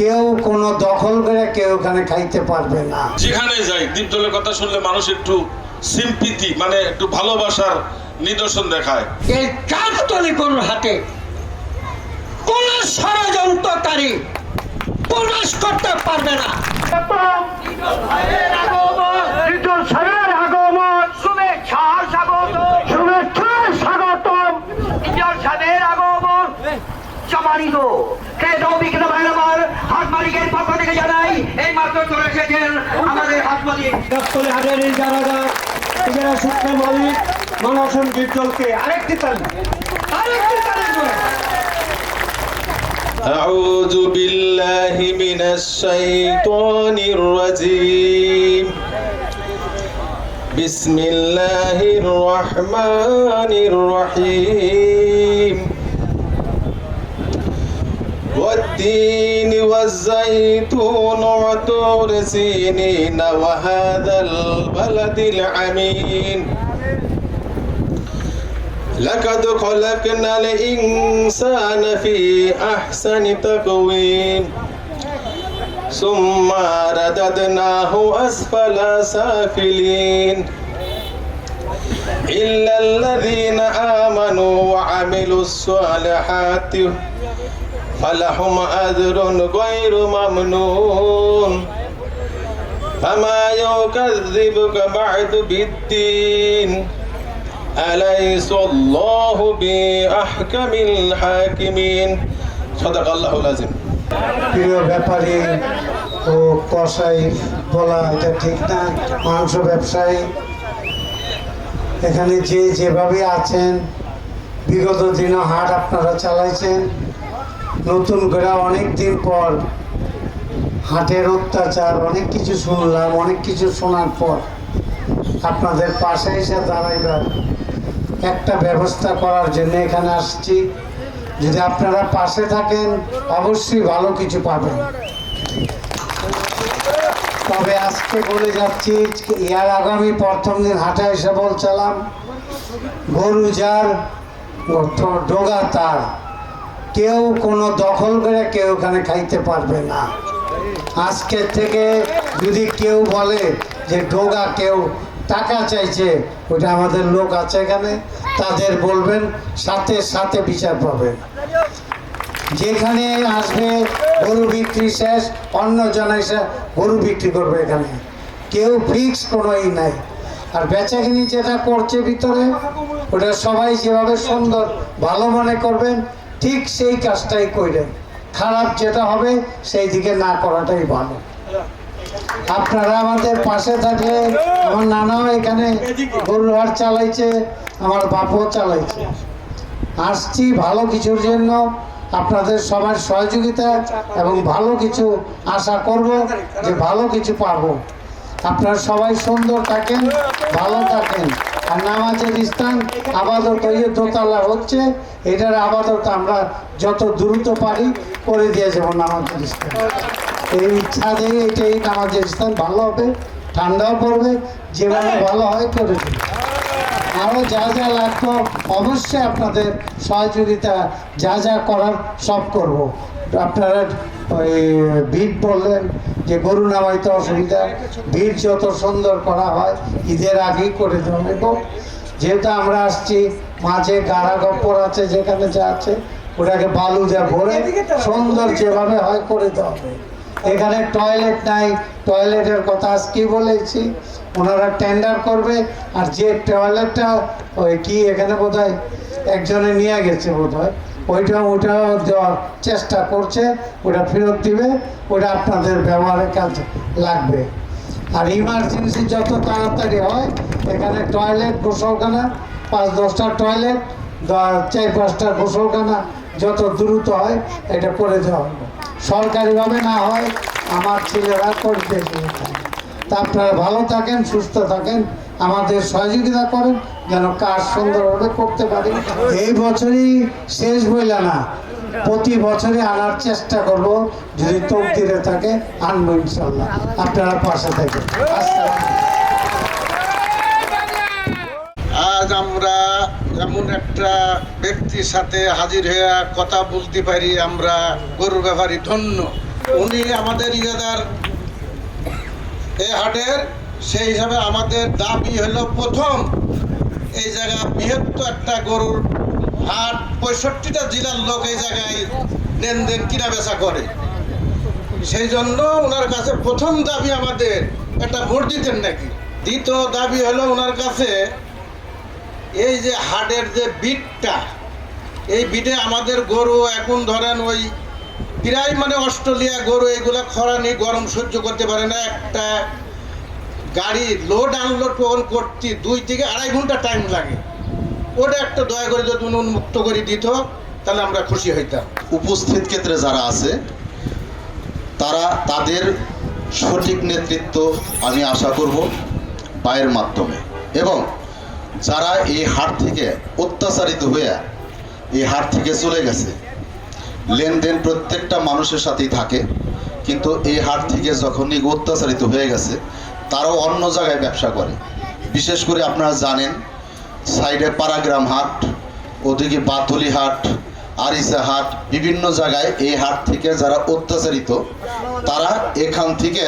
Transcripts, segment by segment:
কেউ কোনো দখল করে কেউ ওখানে খাইতে পারবে না। যেখানে যাই দ্বীপজলের কথা শুনলে মানুষ একটু সিম্পিতি মানে একটু ভালোবাসার নিদর্শন দেখায়। এই কাকতলি গরুর হাতে? কোন ষড়যন্ত্রকারী প্রবেশ করতে পারবে না। এই মাত্র চলে এসেছেন আমাদের হাট মালিক গাবতলী হাটের এই যারা এরা সূত্রে মালিক মানসন বিদ্যলকে আরেকটি তালি আরেকটি তালি করে أعوذ بالله من الشيطان الرجيم بسم الله الرحمن الرحيم والتين والزيتون وطور سينين وهذا البلد العمين لقد خلقنا الإنسان في أحسن تقويم. ثم رددناه أسفل سافلين. إلا الذين آمنوا وعملوا الصالحات فلهم أجر غير ممنون فما يكذبك بعد بالدين أليس الله بأحكم الحاكمين صدق الله العظيم প্রিয় ব্যাপারী ও কসাই বলা এটা ঠিক না মাংস ব্যবসায়ী এখানে যে যেভাবে আছেন বিগত দিনও হাট আপনারা চালাইছেন নতুন করে অনেক দিন পর হাটের অত্যাচার, অনেক কিছু শুনলাম, অনেক কিছু শোনার পর আপনাদের পাশে এসে দাঁড়াইবার একটা ব্যবস্থা করার জন্য এখানে আসছি। যদি আপনারা পাশে থাকেন, অবশ্যই ভালো কিছু পাবেন। তবে আজকে বলে যাচ্ছি, ইয়ার আগামী প্রথম দিন হাটা এসে বলছিলাম, গরু যার ডোগা তার। কেউ কোনো দখল করে কেউ ওখানে খাইতে পারবে না। আজকে থেকে যদি কেউ বলে যে ডোগা কেউ টাকা চাইছে, ওটা আমাদের লোক আছে এখানে, তাদের বলবেন, সাথে সাথে বিচার পাবেন যেখানে আসবে গরু বিক্রি শেষ, অন্য জন এসে গরু বিক্রি করবে এখানে। কেউ ফিক্স কোনো ই নাই। আর বেচাকিনি যেটা করছে ভিতরে, ওটা সবাই যেভাবে সুন্দর, ভালো মনে করবেন ঠিক সেই কাজটাই করলেন খারাপ যেটা হবে, সেই দিকে না করাটাই ভালো। আপনারা আমাদের পাশে থাকলে, আমার নানাও এখানে গরুর হাট চালাইছে, আমার বাপও চালাইছে। আসছি ভালো কিছুর জন্য, আপনাদের সবার সহযোগিতা এবং ভালো কিছু আশা করব যে ভালো কিছু পাবো। আপনারা সবাই সুন্দর থাকেন, ভালো থাকেন। আর নামাজের স্থান আপাতত ইয়ে দোতলা হচ্ছে, এটার আপাতত আমরা যত দ্রুত পারি করে দিয়ে যাব নামাজের স্থান। এই ইচ্ছা দিয়ে এটাই নামাজের স্থান, ভালো হবে, ঠান্ডাও পড়বে, যেভাবে ভালো হয় করে দেবে। আরও যা যা লাগতো অবশ্যই আপনাদের সহযোগিতা যা যা করার সব করব। আপনারা ওই ভিড় বললেন যে গরু নামাইতে অসুবিধা ভিড় যত সুন্দর করা হয় ঈদের আগেই করে দেওয়া এবং যেহেতু আমরা আসছি মাঝে গাড়া গপ্পর আছে যেখানে যা আছে ওটাকে বালু যা ভরে সুন্দর যেভাবে হয় করে দেওয়া হবে এখানে টয়লেট নাই টয়লেটের কথা আজকে বলেছি? ওনারা টেন্ডার করবে আর যে টয়লেটটা ওই কি এখানে বোধ হয় একজনে নিয়ে গেছে বোধ হয় ওইটা ওটা দেওয়ার চেষ্টা করছে ওটা ফেরত দিবে ওটা আপনাদের ব্যবহারের কাজ লাগবে। আর ইমার্জেন্সি যত তাড়াতাড়ি হয়, এখানে টয়লেট গোসলখানা, পাঁচ দশটা টয়লেট চার পাঁচটা গোসলখানা যত দ্রুত হয়, এটা করে দেওয়া সরকারিভাবে না হয়, আমার ছেলেরা করতে তা আপনারা ভালো থাকেন, সুস্থ থাকেন। আমাদের সহযোগিতা করেন, যেন কাজ সুন্দরভাবে করতে পারি। এই বছরই শেষ বইলা না, প্রতি বছরই আনার চেষ্টা করব, যদি তকদিরে থাকে, আনব ইনশাল্লাহ। আপনারা পাশে আসসালাম আজ আমরা এমন একটা ব্যক্তির সাথে হাজির হয়ে কথা বলতে পারি, আমরা গরু ব্যাপারী ধন্য। উনি আমাদের ইজাদার। এ হাটের সেই হিসাবে আমাদের দাবি হলো প্রথম এই জায়গা বৃহত্তর একটা গরুর হাট পঁয়ষট্টিটা জেলার লোক এই জায়গায় লেনদেন কিনা বেচা করে। সেই জন্য ওনার কাছে প্রথম দাবি আমাদের একটা ভোট দিতেন নাকি? দ্বিতীয় দাবি হলো ওনার কাছে এই যে হাটের যে বিটটা, এই বিটে আমাদের গরু এখন ধরেন ওই প্রায় মানে অস্ট্রেলিয়া গরু এগুলো খরানি গরম সহ্য করতে পারে না। একটা গাড়ি লোড আনলোড কখন করতে দুই থেকে আড়াই ঘণ্টা টাইম লাগে। ওটা একটা দয়া করে যদি উনি উন্মুক্ত করে দিত, তাহলে আমরা খুশি হইতাম। উপস্থিত ক্ষেত্রে যারা আছে, তারা তাদের সঠিক নেতৃত্ব আমি আশা করব পায়ের মাধ্যমে। এবং যারা এই হাট থেকে অত্যাচারিত হয়ে এই হাট থেকে চলে গেছে, লেনদেন প্রত্যেকটা মানুষের সাথেই থাকে, কিন্তু এই হাট থেকে যখনই অত্যাচারিত হয়ে গেছে তারাও অন্য জায়গায় ব্যবসা করে। বিশেষ করে আপনারা জানেন, সাইডে পারাগ্রাম হাট, ওদিকে বাতলি হাট, আরিসা হাট, বিভিন্ন জায়গায় এই হাট থেকে যারা অত্যাচারিত, তারা এখান থেকে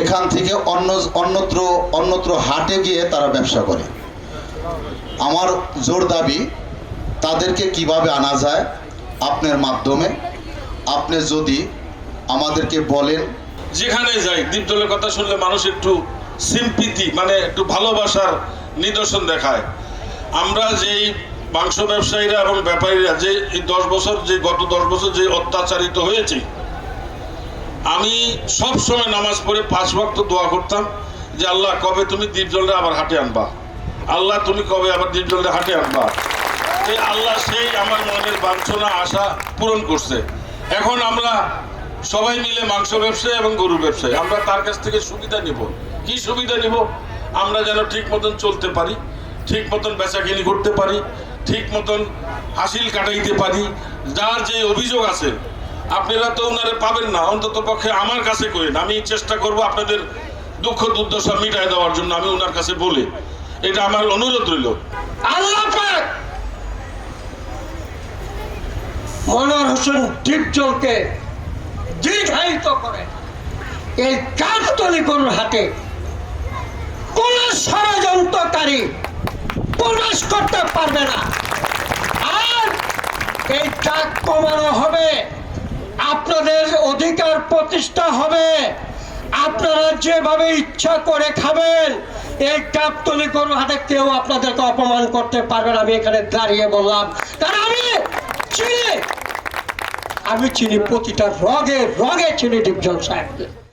এখান থেকে অন্য, অন্যত্র অন্যত্র হাটে গিয়ে তারা ব্যবসা করে। আমার জোর দাবি, তাদেরকে কীভাবে আনা যায়, আপনার মাধ্যমে। আপনি যদি আমাদেরকে বলেন যেখানে যাই দ্বীপজলের কথা শুনলে মানুষ একটু সিম্পিতি মানে একটু ভালোবাসার নিদর্শন দেখায়। আমরা যেই মাংস ব্যবসায়ীরা এবং ব্যাপারীরা যে এই দশ বছর, যে গত দশ বছর যে অত্যাচারিত হয়েছে, আমি সব সময় নামাজ পড়ে পাঁচ ভক্ত দোয়া করতাম যে, আল্লাহ, কবে তুমি দ্বীপজলটা আবার হাটে আনবা? আল্লাহ, তুমি কবে আবার দ্বীপজলটা হাটে আনবা? এই আল্লাহ সেই আমার মনের বাঞ্ছনা, আশা পূরণ করছে। এখন আমরা সবাই মিলে মাংস ব্যবসায়ী এবং গরু ব্যবসায়ী। আমরা তার কাছ থেকে সুবিধা নিব। কি সুবিধা নিব? আমরা যেন ঠিক মতন চলতে পারি, ঠিক মতন বেচাকিনি করতে পারি, ঠিক মতন হাসিল কাটাইতে পারি। যার যে অভিযোগ আছে, আপনারা তো ওনারে পাবেন না। অন্তত পক্ষে আমার কাছে করেন আমি চেষ্টা করব আপনাদের দুঃখ দুর্দশা মিটাই দেওয়ার জন্য আমি ওনার কাছে বলে। এটা আমার অনুরোধ রইল। আল্লাহ মনোহর হোসেন ডিপজলকে দীর্ঘায়িত করে। এই কাকতলি গরুর হাতে কোন ষড়যন্ত্রকারী প্রবেশ করতে পারবে না। আর এই ডাক কমানো হবে, আপনাদের অধিকার প্রতিষ্ঠা হবে, আপনারা যেভাবে ইচ্ছা করে খাবেন, এই কাপতলি গরু হাতে কেউ আপনাদেরকে অপমান করতে পারবে না। আমি এখানে দাঁড়িয়ে বললাম, কারণ আমি আমি চিনি প্রতিটা রগে রগে চিনি ডিপজল সাহেবকে।